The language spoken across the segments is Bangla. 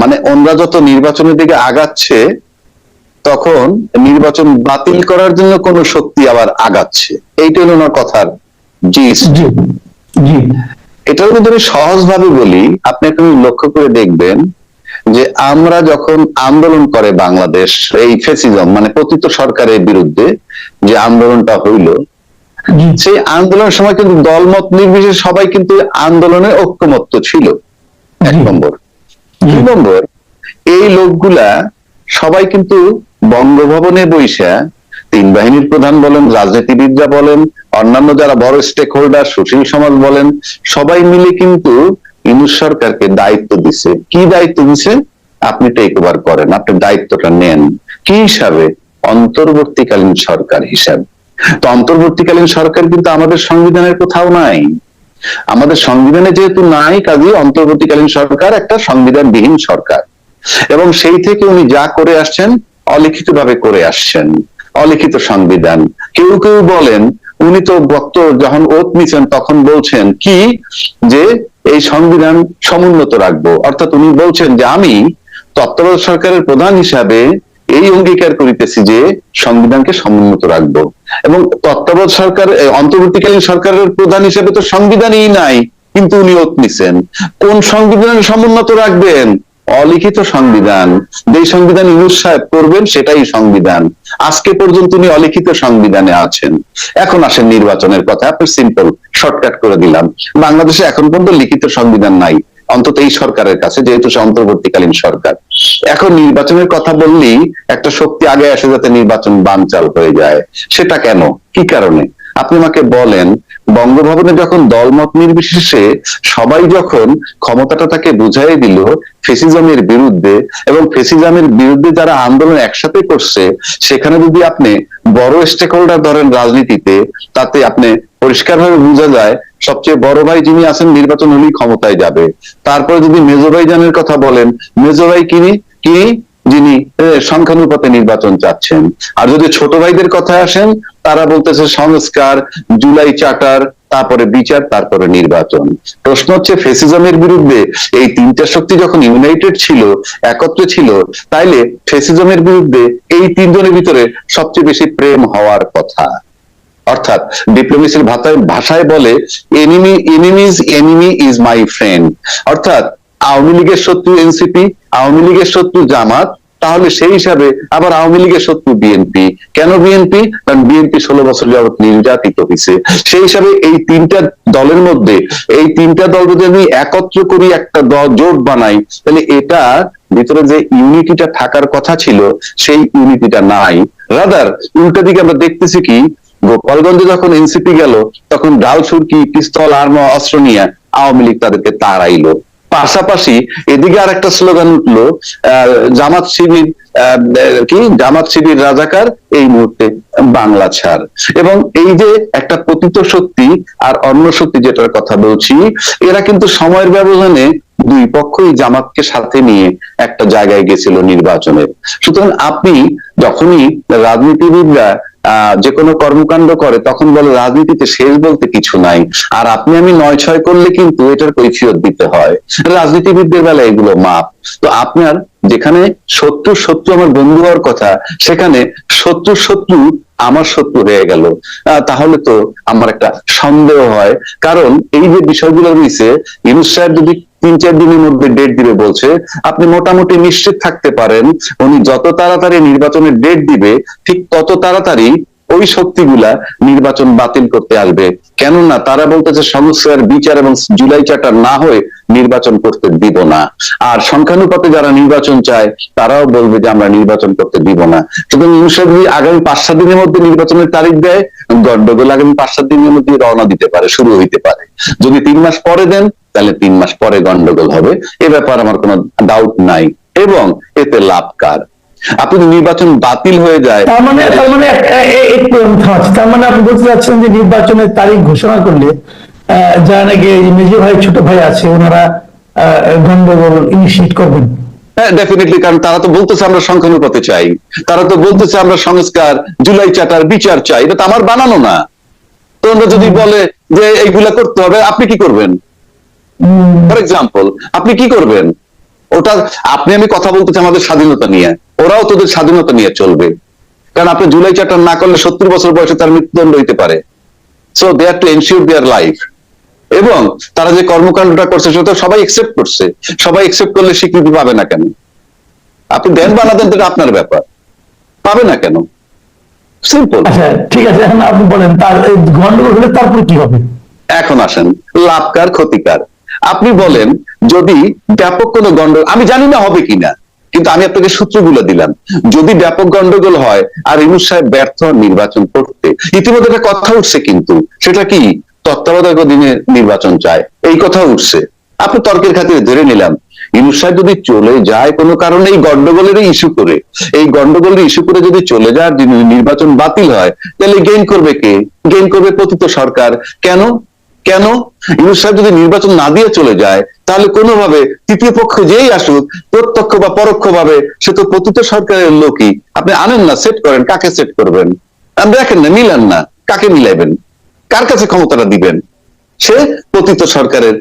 মানে ওনরা যত নির্বাচনের দিকে আগাচ্ছে তখন নির্বাচন বাতিল করার জন্য কোন শক্তি আবার আগাচ্ছে। এইটা হলো ওনার কথার জি যদি আমি সহজ ভাবে বলি আপনি একটু লক্ষ্য করে দেখবেন যে আমরা যখন আন্দোলন করে বাংলাদেশ এই ফেসিজম মানে পতিত সরকারের বিরুদ্ধে যে আন্দোলনটা হইল সেই আন্দোলনের সময় কিন্তু দলমত নির্বিশেষে সবাই কিন্তু আন্দোলনে ঐক্যমত্য ছিল। এক নম্বর। দুই নম্বর এই লোকগুলা সবাই কিন্তু বঙ্গভবনে বৈশা তিন বাহিনীর প্রধান বলেন রাজনীতিবিদরা বলেন অন্যান্য যারা বড় স্টেক হোল্ডার সুশীল সমাজ বলেন সবাই মিলে কিন্তু ইনুস সরকারকে দায়িত্ব দিছে। কি দায়িত্ব দিছে? আপনি টেক ওভার করেন আপনি দায়িত্বটা নেন। কি হিসাবে? অন্তর্বর্তীকালীন সরকার হিসাবে। তো অন্তর্বর্তীকালীন সরকার কিন্তু আমাদের সংবিধানের কোথাও নাই। আমাদের সংবিধানে যেহেতু নাই কাজে অন্তর্বর্তীকালীন সরকার একটা সংবিধানবিহীন সরকার। এবং সেই থেকে উনি যা করে আসছেন অলিখিত ভাবে করে আসছেন। অলিখিত সংবিধান। কেউ কেউ বলেন, উনি তো বক্ত যখন ওত নিছেন তখন বলছেন কি? যে এই সংবিধান সমুন্নত রাখব। অর্থাৎ উনি বলছেন যে আমি তত্ত্বাবধায়ক সরকারের প্রধান হিসাবে এই অঙ্গীকার করিতেছি যে সংবিধানকে সমুন্নত রাখব। এবং তত্ত্বাবধায়ক সরকার অন্তর্বর্তীকালীন সরকারের প্রধান হিসেবে তো সংবিধানই নাই, কিন্তু উনি ওত নিছেন। কোন সংবিধান সমুন্নত রাখবেন? অলিখিত সংবিধান। যে সংবিধান ইউনুস সাহেব করবেন, সেটাই সংবিধান। আজকে পর্যন্ত উনি অলিখিত সংবিধানে আছেন। এখন আসেন নির্বাচনের কথা আপনি সিম্পল শর্টকাট করে দিলাম। বাংলাদেশে এখন পর্যন্ত লিখিত সংবিধান নাই। অন্তত এই সরকারের কাছে, যেহেতু সে অন্তর্বর্তীকালীন সরকার। এখন নির্বাচনের কথা বললেই একটা শক্তি আগে আসে যাতে নির্বাচন বানচাল হয়ে যায়। সেটা কেন? কি কারণে? আপনি আমাকে বলেন বঙ্গভবনে যখন দলমত নির্বিশেষে সবাই যখন ক্ষমতাটা তাকে বুঝাই দিল ফেসিজমের বিরুদ্ধে এবং ফেসিজমের বিরুদ্ধে যারা আন্দোলন একসাথে করছে, সেখানে যদি আপনি বড় স্টেক হোল্ডার ধরেন রাজনীতিতে, তাতে আপনি পরিষ্কারভাবে বোঝা যায় সবচেয়ে বড় ভাই যিনি আছেন নির্বাচন হলেই ক্ষমতায় যাবে। তারপরে যদি মেজো ভাই জানের কথা বলেন মেজো ভাই কিনি? কি যিনি সংখ্যানুপাতে নির্বাচন চাচ্ছেন। আর যদি ছোট ভাইদের কথায় আসেন, তারা বলতেছে সংস্কার, জুলাই চার্টার তারপরে বিচার, তারপরে নির্বাচন। প্রশ্ন হচ্ছে, ফেসিজমের বিরুদ্ধে এই তিনটা শক্তি যখন ইউনাইটেড ছিল, একত্রে ছিল, তাইলে ফেসিজমের বিরুদ্ধে এই তিনজনের ভিতরে সবচেয়ে বেশি প্রেম হওয়ার কথা। অর্থাৎ ডিপ্লোমেসির ভাষায় ভাষায় বলে enemy enemies enemy is my friend অর্থাৎ আওয়ামী লীগের শত্রু এনসিপি, আওয়ামী লীগের শত্রু জামাত, তাহলে সেই হিসাবে আবার আওয়ামী লীগের শত্রু বিএনপি। কেন বিএনপি? কারণ বিএনপি ষোলো বছর যাবত নির্যাতিত হয়েছে সেই হিসাবে এই তিনটা দলের মধ্যে, এই তিনটা দল যদি আমি একত্র করি, একটা জোট বানাই, তাহলে এটা ভিতরে যে ইউনিটিটা থাকার কথা ছিল, সেই ইউনিটিটা নাই। রাদার, উল্টা দিকে আমরা দেখতেছি কি, গোপালগঞ্জে যখন এনসিপি গেল, তখন ডাল সুরকি পিস্তল, আর্ম, অস্ত্র নিয়ে আওয়ামী লীগ তাদেরকে তাড়াইলো। পাশাপাশি এদিকে আর একটা স্লোগান উঠল জামাত শিবির কি? জামাত শিবির রাজাকার, এই মুহূর্তে বাংলা ছাড়। এবং এই যে একটা পতিত শক্তি আর অন্য শক্তি যেটার কথা বলছি, এরা কিন্তু সময়ের ব্যবধানে দুই পক্ষই জামাতকে সাথে নিয়ে একটা জায়গায় গেছিল নির্বাচনের সুতরাং আপনি যখনই রাজনীতিবিদরা যে কোনো কর্মকাণ্ড করে, তখন বলে রাজনীতিতে শেষ বলতে কিছু নাই। আর আপনি আমি নয় ছয় করলে কিন্তু এটার কৈফিয়ত দিতে হয়। রাজনীতিবিদদের বেলা এগুলো মাপ। তো আপনার যেখানে শত্রু শত্রু আমার বন্ধু হওয়ার কথা, সেখানে শত্রু শত্রু আমার শত্রু হয়ে গেল। তাহলে তো আমার একটা সন্দেহ হয়। কারণ এই যে বিষয়গুলো রয়েছে ইউনুস সাহেব যদি তিন, চার দিনের মধ্যে ডেট দিবে বলছে, আপনি মোটামুটি নিশ্চিত থাকতে পারেন, উনি যত তাড়াতাড়ি নির্বাচনের ডেট দিবে, ঠিক তত তাড়াতাড়ি ওই শক্তিগুলা নির্বাচন বাতিল করতে আসবে। কেননা তারা বলতেছে সংস্কার, বিচার এবং জুলাই চার্টার না হয়ে নির্বাচন করতে দিব না। আর সংখ্যানুপাতে যারা নির্বাচন চায়, তারাও বলবে যে আমরা নির্বাচন করতে দিব না। সুতরাং ইউনুস যদি আগামী পাঁচ সাত দিনের মধ্যে নির্বাচনের তারিখ দেয় গন্ডগোল আগামী পাঁচ সাত দিনের মধ্যে রওনা দিতে পারে, শুরু হইতে পারে। যদি তিন মাস পরে দেন, তাহলে তিন মাস পরে গন্ডগোল হবে। এ ব্যাপার আমার কোনো ডাউট নাই। এবং এতে লাভ কার? আপনি নির্বাচন বাতিল হয়ে যায়, তার মানে তার মানে একটু আমি থামাচ্ছি। তার মানে আপনি বলতে চাচ্ছেন যে নির্বাচনের তারিখ ঘোষণা করলে যারা নাকি মেজো ভাই ছোট ভাই আছে ওনারা গন্ডগোল ইনিশিয়েট করবেন। হ্যাঁ ডেফিনেটলি কারণ তারা তো বলতেছে আমরা সংখ্যানুপাতে চাই। তারা তো বলতেছে আমরা সংস্কার জুলাই চার্টার বিচার চাই এটা তো আমার বানানো না। তো ওরা যদি বলে যে এইগুলা করতে হবে আপনি কি করবেন? ফর এক্সাম্পল আপনি কি করবেন? ওটা আপনি আমি কথা বলতেছি আমাদের স্বাধীনতা নিয়ে। ওরাও তোদের স্বাধীনতা নিয়ে চলবে। কারণ আপনি জুলাই চার্টার না করলে সত্তর বছর বয়সে তার মৃত্যুদণ্ড হইতে পারে। So they are to ensure their life এবং তারা যে কর্মকাণ্ডটা করছে সেটা সবাই একসেপ্ট করছে। সবাই একসেপ্ট করলে স্বীকৃতি পাবে না কেন? আপনি দেন বানাতেন এটা আপনার ব্যাপার। পাবে না কেন? সিম্পল আচ্ছা ঠিক আছে এখন আপনি বলেন তার গন্ডগোল হলে তারপর কি হবে? এখন আসেন লাভকার ক্ষতিকার। আপনি বলেন যদি ব্যাপক কোনো গন্ডগোল আমি জানি না হবে কিনা কিন্তু আমি আপনাকে সূত্রগুলো দিলাম। যদি ব্যাপক গন্ডগোল হয় আর ইনুস সাহেব ব্যর্থ নির্বাচন করতে ইতিমধ্যে একটা কথা উঠছে কিন্তু সেটা কি? তত্ত্বাবধায়ক দিনে নির্বাচন চায়। এই কথা উঠছে। আপনি তর্কের খাতিরে ধরে নিলাম, ইনুস সাহেব যদি চলে যায়, কোনো কারণে এই গন্ডগোলের ইস্যু করে। এই গন্ডগোলের ইস্যু করে যদি চলে যায় নির্বাচন বাতিল হয়, তাহলে গেইন করবে কে? গেইন করবে পতিত সরকার। কেন? কেন? ইউনুস সাহেব যদি নির্বাচন না দিয়ে চলে যায়, তাহলে কোনোভাবে তৃতীয় পক্ষ যেই আসুক, প্রত্যক্ষ বা পরোক্ষ ভাবে সে তো পতিত সরকারের লোকই। আপনি আনেন না সেট করেন, কাকে সেট করবেন? আপনি দেখেন না, মিলান না, কাকে মিলাইবেন? কার কাছে ক্ষমতাটা দিবেন? সে পতিত সরকারের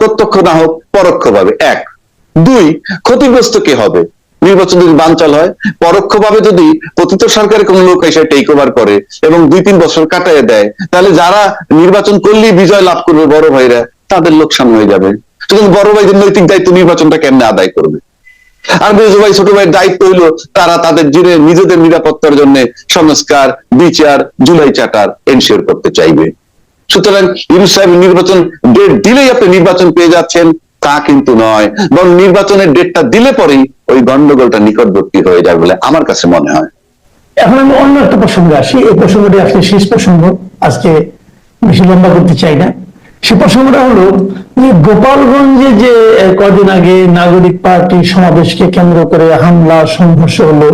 প্রত্যক্ষ না হোক পরোক্ষ ভাবে এক। দুই, ক্ষতিগ্রস্ত কে হবে? নির্বাচন যদি বানচাল হয়, পরোক্ষভাবে যদি পতিত সরকারের কোন লোক এসে টেক ওভার করে এবং দুই, তিন বছর কাটায় দেয়, তাহলে যারা নির্বাচন করলেই বিজয় লাভ করবে বড় ভাইরা, তাদের লোকসান হয়ে যাবে। সুতরাং বড় ভাইদের নৈতিক দায়িত্ব নির্বাচনটা কেমনে আদায় করবে? আর মেজো ভাই ছোট ভাইয়ের দায়িত্ব হইল তারা তাদের জিনে নিজেদের নিরাপত্তার জন্য সংস্কার, বিচার, জুলাই চার্টার এনশিওর করতে চাইবে। সুতরাং ইউনুস সাহেব নির্বাচন ডেট দিলেই আপনি নির্বাচন পেয়ে যাচ্ছেন, তা কিন্তু নয়। বরং নির্বাচনের ডেটটা দিলে পরেই ওই গন্ডগোলটা নিকটবর্তী হয়ে যাবে বলে আমার কাছে মনে হয়। এখন আমি অন্য একটা প্রসঙ্গে আসি। এই প্রসঙ্গটি আসলে শেষ প্রসঙ্গ। আজকে বেশি লম্বা করতে চাই না। সে প্রসঙ্গটা হলো যে গোপালগঞ্জে যে কদিন আগে নাগরিক পার্টি সমাবেশকে কেন্দ্র করে হামলা, সংঘর্ষ হলো,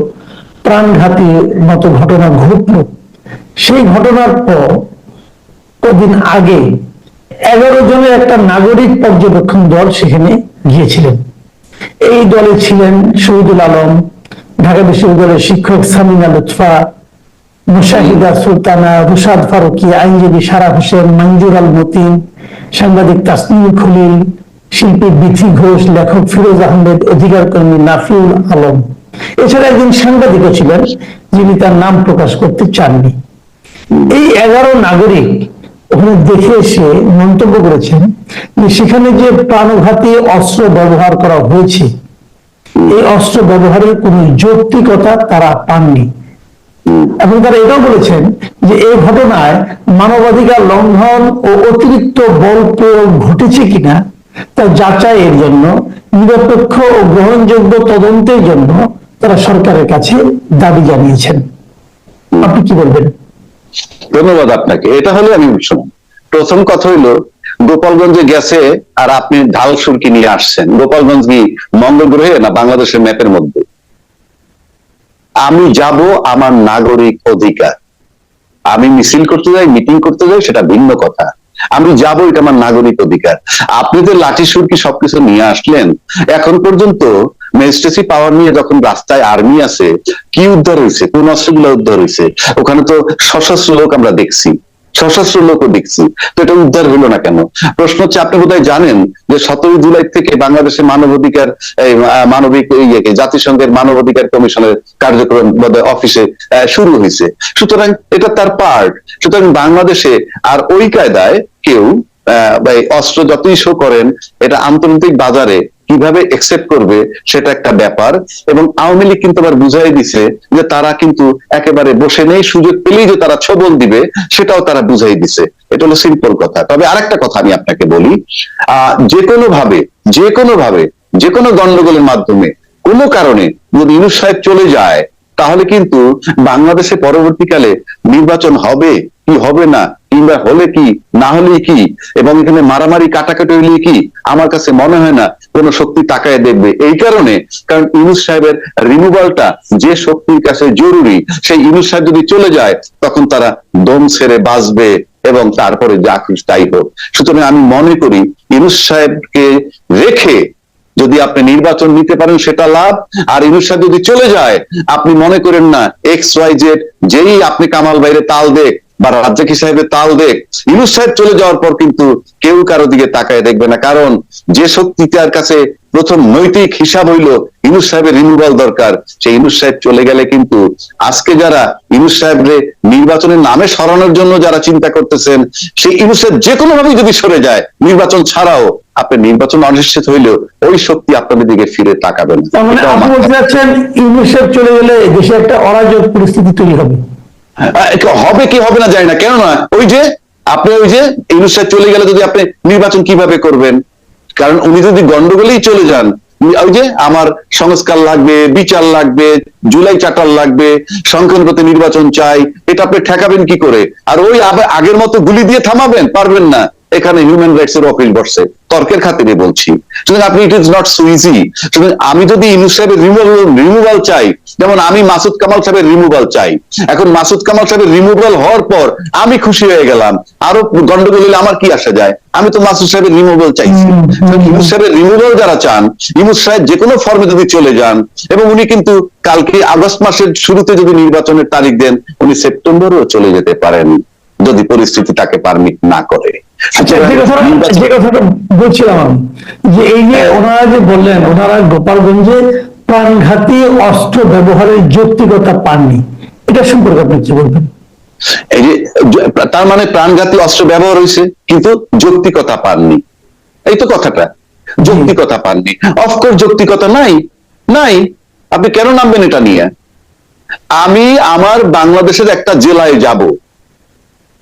প্রাণঘাতী মতো ঘটনা ঘটলো। সেই ঘটনার পর কদিন আগে এগারো জনের একটা নাগরিক পর্যবেক্ষণ দল সেখানে গিয়েছিলেন। এই দলে ছিলেন শহীদুল আলম, ঢাকা বিশ্ববিদ্যালয়ের শিক্ষক সামিনা লুৎফা মুশাহিদা সুলতানা রুশাদ ফারুকি আইনজীবী সারা হোসেন মঞ্জুর আল মতিন, সাংবাদিক তাসনিম খলিল, শিল্পী বিথি ঘোষ, লেখক ফিরোজ আহমেদ, অধিকার কর্মী নাফিউল আলম। এছাড়া একজন সাংবাদিকও ছিলেন, যিনি তার নাম প্রকাশ করতে চাননি। এই এগারো নাগরিক ওখানে দেখে এসে মন্তব্য করেছেন যে সেখানে যে প্রাণঘাতী অস্ত্র ব্যবহার করা হয়েছে, এই অস্ত্র ব্যবহারের কোন যৌক্তিকতা তারা পাননি। এবং তারা এটাও বলেছেন যে এই ঘটনায় মানবাধিকার লঙ্ঘন ও অতিরিক্ত বল প্রয়োগ ঘটেছে কিনা তা যাচাইয়ের জন্য নিরপেক্ষ ও গ্রহণযোগ্য তদন্তের জন্য তারা সরকারের কাছে দাবি জানিয়েছেন। আপনি কি বলবেন? ধন্যবাদ আপনাকে। এটা হলে আমি শুনুন। প্রথম কথা হইল গোপালগঞ্জে গেছে আর আপনি ঢাল সুরকি নিয়ে আসছেন। গোপালগঞ্জ কি মঙ্গল গ্রহে না বাংলাদেশের ম্যাপের মধ্যে? আমি যাব আমার নাগরিক অধিকার। আমি মিছিল করতে যাই, মিটিং করতে যাই, সেটা ভিন্ন কথা। আমি যাব এটা আমার নাগরিক অধিকার। আপনি তো লাঠি, সুরকি সবকিছু নিয়ে আসলেন, এখন পর্যন্ত ম্যাজিস্ট্রেসি পাওয়ার নিয়ে যখন রাস্তায় আর্মি আছে, কি উদ্ধার হয়েছে কোন অস্ত্রগুলো উদ্ধার হয়েছে ওখানে তো সশস্ত্র লোক আমরা দেখছি। সশস্ত্র লোকও দেখছি। তো এটা উদ্ধার হলো না কেন? প্রশ্ন হচ্ছে, আপনি বোধহয় জানেন যে সতেরোই জুলাই থেকে বাংলাদেশের মানবাধিকার মানবিক ইয়েকে, জাতিসংঘের মানবাধিকার কমিশনের কার্যক্রম অফিসে শুরু হয়েছে। সুতরাং এটা তার পার্ট সুতরাং বাংলাদেশে আর ওই কায়দায় কেউ অস্ত্র যতই শো করেন, এটা আন্তর্জাতিক বাজারে কীভাবে একসেপ্ট করবে সেটা একটা ব্যাপার এবং আওয়ামী লীগ কিন্তু আবার বুঝাই দিছে যে তারা কিন্তু একেবারে বসে নেই, সুযোগ পেলেই যে তারা ছবল দিবে সেটাও তারা বুঝাই দিছে। এটা হলো সিম্পল কথা। তবে আরেকটা কথা আমি আপনাকে বলি, আহ, যে কোনো ভাবে যে কোনো ভাবে যে কোনো গন্ডগোলের মাধ্যমে কোনো কারণে যদি ইউনুস সাহেব চলে যায়, তাহলে কিন্তু বাংলাদেশে পরবর্তীকালে নির্বাচন হবে। কি হবে না? কিংবা হলে কি? না হলে কি? এবং এখানে মারামারি, কাটাকাটি হলে কি? আমার কাছে মনে হয় না কোন শক্তি তাকায় দেখবে। এই কারণে, কারণ ইউনুস সাহেবের রিমুভালটা যে শক্তির কাছে জরুরি, সেই ইউনুস সাহেব যদি চলে যায়, তখন তারা দম ছেড়ে বাঁচবে এবং তারপরে যা খুশি তাই হোক। সুতরাং আমি মনে করি, ইউনুস সাহেবকে রেখে যদি আপনি নির্বাচন নিতে পারেন, সেটা লাভ। আর সাহেব যদি চলে যায়, আপনি মনে করেন না এক্স ওয়াই জেড যেই আপনি কামাল বাইরে তাল দেখ বা রাজ্জাকি সাহেবের তাল দেখ ইউনুস সাহেব চলে যাওয়ার পর কিন্তু কেউ কারও দিকে তাকায় দেখবে না। কারণ যে শক্তি তার কাছে প্রথম নৈতিক হিসাব হইল ইউনুস সাহেবের রিমুভাল দরকার। সেই ইউনুস সাহেব চলে গেলে কিন্তু আজকে যারা ইউনুস সাহেবরে নির্বাচনের নামে সরানোর জন্য যারা চিন্তা করতেছেন সেই ইউনুস সাহেব যে কোনো ভাবেই যদি সরে যায় নির্বাচন ছাড়াও আপনি নির্বাচন অনিশ্চিত হইলেও ওই শক্তি আপনাদের দিকে ফিরে তাকাবেন মানে চাচ্ছেন ইউনিসেফ চলে গেলে দেশে একটা অরাজক পরিস্থিতি তৈরি হবে। হবে কি হবে না জানি না কেননা ওই যে, আপনি ওই যে ইউনুস চলে গেলে যদি আপনি নির্বাচন কীভাবে করবেন? কারণ উনি যদি গন্ডগোলেই চলে যান ওই যে আমার সংস্কার লাগবে, বিচার লাগবে, জুলাই চাটার লাগবে সংখ্যানুপাতে নির্বাচন চাই, এটা আপনি ঠেকাবেন কি করে? আর ওই আগের মতো গুলি দিয়ে থামাবেন, পারবেন না। এখানে হিউম্যান রাইটস এর অপিল বসছে তর্কের খাতিরে বলছি। সুতরাং আপনি it is not so easy সুতরাং আমি যদি ইউনুস সাহেবের রিমুভাল রিমুভাল চাই যেমন আমি মাসুদ কামাল সাহেবের রিমুভাল চাই। এখন মাসুদ কামাল সাহেবের রিমুভাল হওয়ার পর আমি খুশি হয়ে গেলাম। আরও গন্ডগোল হলে আমার কি আসা যায়? আমি তো মাসুদ সাহেবের রিমুভাল চাইছি। ইউনুস সাহেবের রিমুভাল যারা চান ইউনুস সাহেব যে কোনো ফর্মে যদি চলে যান এবং উনি কিন্তু কালকে আগস্ট মাসের শুরুতে যদি নির্বাচনের তারিখ দেন উনি সেপ্টেম্বরেও চলে যেতে পারেন যদি পরিস্থিতি তাকে পারমিট না করে। আচ্ছা যে কথাটা যে কথাটা বলছিলাম আমি যে এই যে ওনারা যে বললেন ওনারা গোপালগঞ্জে প্রাণঘাতী অস্ত্র ব্যবহারের যৌক্তিকতা পাননি। এটা সম্পর্কে আপনি কি বলবেন? এই যে তার মানে প্রাণঘাতী অস্ত্র ব্যবহার হয়েছে কিন্তু যৌক্তিকতা পাননি। এই তো কথাটা। যৌক্তিকতা পাননি। অফকোর্স যৌক্তিকতা নাই। নাই। আপনি কেন নামবেন এটা নিয়ে? আমি আমার বাংলাদেশের একটা জেলায় যাব।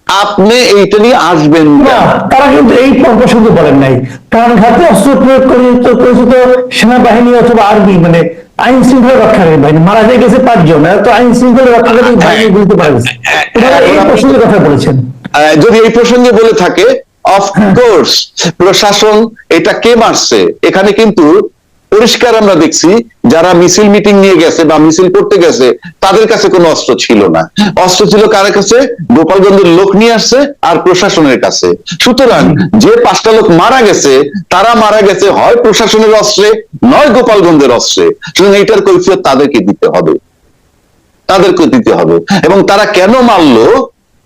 আপনি এইটা নিয়ে আসবেন না। তারা কিন্তু এই প্রসঙ্গে বলেন নাই। প্রাণঘাতী অস্ত্র প্রয়োগ করে তো সেনাবাহিনী অথবা আর্মি মানে আইন শৃঙ্খলা রক্ষাকারী বাহিনী মারা যায় গেছে পাঁচজন তো আইন শৃঙ্খলা রক্ষাকারী বাহিনী বুঝতে পারে ওনারা এই প্রসঙ্গে কথা বলেছেন। যদি এই প্রসঙ্গে বলে থাকে অফকোর্স প্রশাসন এটা কে মারছে? এখানে কিন্তু পরিষ্কার আমরা দেখছি, যারা মিছিল মিটিং নিয়ে গেছে বা মিছিল করতে গেছে, তাদের কাছে কোনো অস্ত্র ছিল না। অস্ত্র ছিল কার কাছে? গোপালগঞ্জের লোক নিয়ে আসছে আর প্রশাসনের কাছে। সুতরাং যে পাঁচটা লোক মারা গেছে, তারা মারা গেছে হয় প্রশাসনের অস্ত্রে, নয় গোপালগঞ্জের অস্ত্রে। সুতরাং এটার কৈফিয়ত তাদেরকে দিতে হবে। তাদেরকে দিতে হবে। এবং তারা কেন মারলো?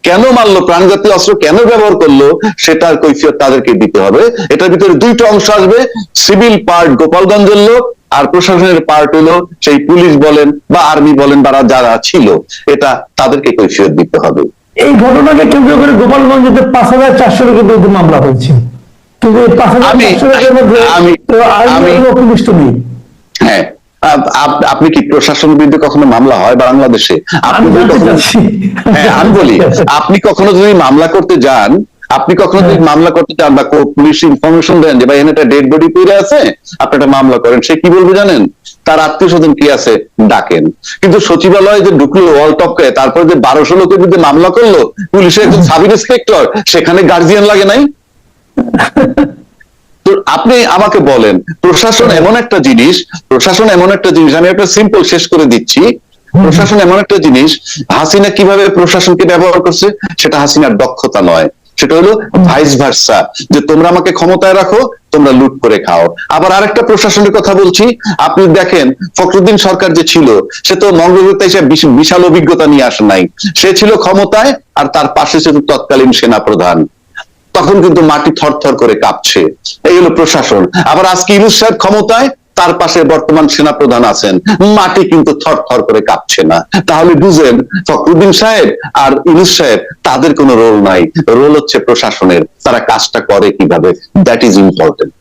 কেন মারলো? প্রাণঘাতী অস্ত্র কেন ব্যবহার করল? সেটার কৈফিয়ত তাদেরকে দিতে হবে। এটার ভিতরে দুইটা অংশ আসবে। সিভিল পার্ট গোপালগঞ্জের লোক আর প্রশাসনের পার্ট হলো সেই পুলিশ বলেন বা আর্মি বলেন বা যারা ছিল। এটা তাদেরকে কৈফিয়ত দিতে হবে। এই ঘটনাকে কেন্দ্র করে গোপালগঞ্জে পাঁচ হাজার চারশো লোকের বিরুদ্ধে মামলা হয়েছে। কিন্তু এই পাঁচ হাজার আমি- চারশো লোকের মধ্যে আমি- পুলিশ তো নেই। আপনি কি প্রশাসনের বিরুদ্ধে কখনো মামলা হয় বাংলাদেশে? আপনি হ্যাঁ আমি বলি আপনি কখনো যদি মামলা করতে যান আপনি কখনো যদি মামলা করতে চান বা পুলিশ ইনফরমেশন দেন যে ভাই এখানে একটা ডেড বডি পড়ে আছে আপনি একটা মামলা করেন। সে কি বলবে জানেন? তার আত্মীয় স্বজন কি আছে? ডাকেন। কিন্তু সচিবালয়ে যে ঢুকলো ওয়াল টপকে তারপরে যে বারোশো লোকের বিরুদ্ধে মামলা করল পুলিশের একজন সাব ইন্সপেক্টর সেখানে গার্জিয়ান লাগে নাই? তো আপনি আমাকে বলেন, প্রশাসন এমন একটা জিনিস, প্রশাসন এমন একটা জিনিস, আমি একটা সিম্পল শেষ করে দিচ্ছি। প্রশাসন এমন একটা জিনিস, হাসিনা কীভাবে প্রশাসনকে ব্যবহার করছে, সেটা হাসিনার দক্ষতা নয়। সেটা হলো ভাইস ভার্সা যে তোমরা আমাকে ক্ষমতায় রাখো, তোমরা লুট করে খাও। আবার আরেকটা প্রশাসনের কথা বলছি, আপনি দেখেন, ফখরুদ্দিন সরকার যে ছিল, সে তো মঙ্গলদা হিসেবে বিশ- বিশাল অভিজ্ঞতা নিয়ে আসে নাই। সে ছিল ক্ষমতায়, আর তার পাশে ছিল তৎকালীন সেনা প্রধান তখন কিন্তু মাটি থরথর করে কাঁপছে। এই হলো প্রশাসন। আবার আজকে ইউনুস সাহেব ক্ষমতায়, তার পাশে বর্তমান সেনা প্রধান আছেন। মাটি কিন্তু থরথর করে কাঁপছে না। তাহলে বুঝেন, ফখরুদ্দিন সাহেব আর ইউনুস সাহেব, তাদের কোনো রোল নাই। রোল হচ্ছে প্রশাসনের। তারা কাজটা করে কীভাবে? That is important